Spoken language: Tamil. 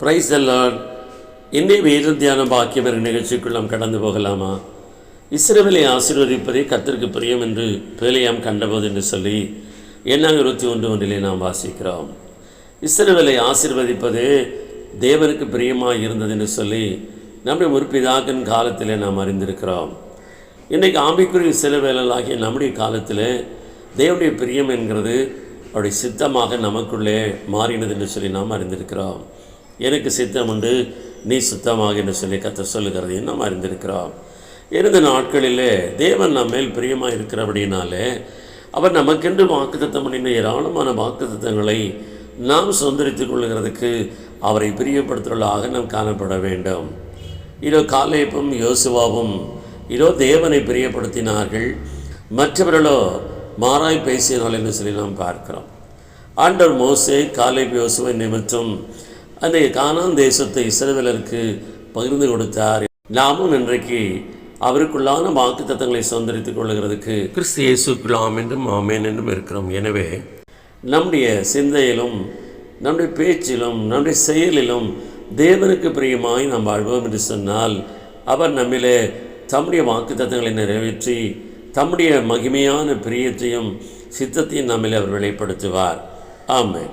பிரைஸ் எல்லாம் இன்றைய வேத தியான பாக்கியம் என்ற நிகழ்ச்சிக்குள் நாம் கடந்து போகலாமா? இஸ்ரவேலை ஆசீர்வதிப்பதே கத்திற்கு பிரியம் என்று பேலையாம் கண்டபோது என்று சொல்லி எண்ணாங்க இருபத்தி ஒன்று ஒன்றிலே நாம் வாசிக்கிறோம். இஸ்ரவேலை ஆசீர்வதிப்பதே தேவனுக்கு பிரியமாக இருந்தது என்று சொல்லி நம்முடைய முற்பிதாக்கன் காலத்திலே நாம் அறிந்திருக்கிறோம். இன்றைக்கு ஆம்பிக்குரிய இஸ்ரவேலாகிய நம்முடைய காலத்தில் தேவனுடைய பிரியம் என்கிறது அவருடைய சித்தமாக நமக்குள்ளே மாறினது என்று சொல்லி நாம் அறிந்திருக்கிறோம். எனக்கு சித்தம் உண்டு நீ சுத்தமாக என்று சொல்லி கத்த சொல்லுகிறதையும் நாம் அறிந்திருக்கிறோம் இருந்த நாட்களிலே தேவன் நம்ம மேல் பிரியமாக இருக்கிறபடினாலே அவர் நமக்கென்று வாக்குத்தத்தம் பண்ணின ஏராளமான வாக்குத்தத்தங்களை நாம் சுதந்திரித்துக் கொள்கிறதுக்கு அவரை பிரியப்படுத்துவதாக நாம் காணப்பட வேண்டும். இதோ காலேப்பும் யோசுவாவும் இதோ தேவனை பிரியப்படுத்தினார்கள். மற்றவர்களோ மாறாய் பேசினார்கள் என்று சொல்லி நாம் பார்க்கிறோம். ஆண்டவர் மோசே காலேப் யோசுவை நிமித்தம் அந்த கானான் தேசத்தை இஸ்ரவேலருக்கு பகிர்ந்து கொடுத்தார். நாமும் இன்றைக்கு அவருக்குள்ளான வாக்கு தத்தங்களை சுதந்திரித்துக் கொள்ளுகிறதுக்கு கிறிஸ்து இயேசுக்குள் ஆம் என்றும் ஆமேன் என்றும் இருக்கிறோம். எனவே நம்முடைய சிந்தையிலும் நம்முடைய பேச்சிலும் நம்முடைய செயலிலும் தேவனுக்கு பிரியமாய் நாம் வாழ்வோம் என்று சொன்னால் அவர் நம்மிலே தம்முடைய வாக்கு தத்தங்களை நிறைவேற்றி தம்முடைய மகிமையான பிரியத்தையும் சித்தத்தையும் நம்மிலே அவர் வெளிப்படுத்துவார். ஆமென்.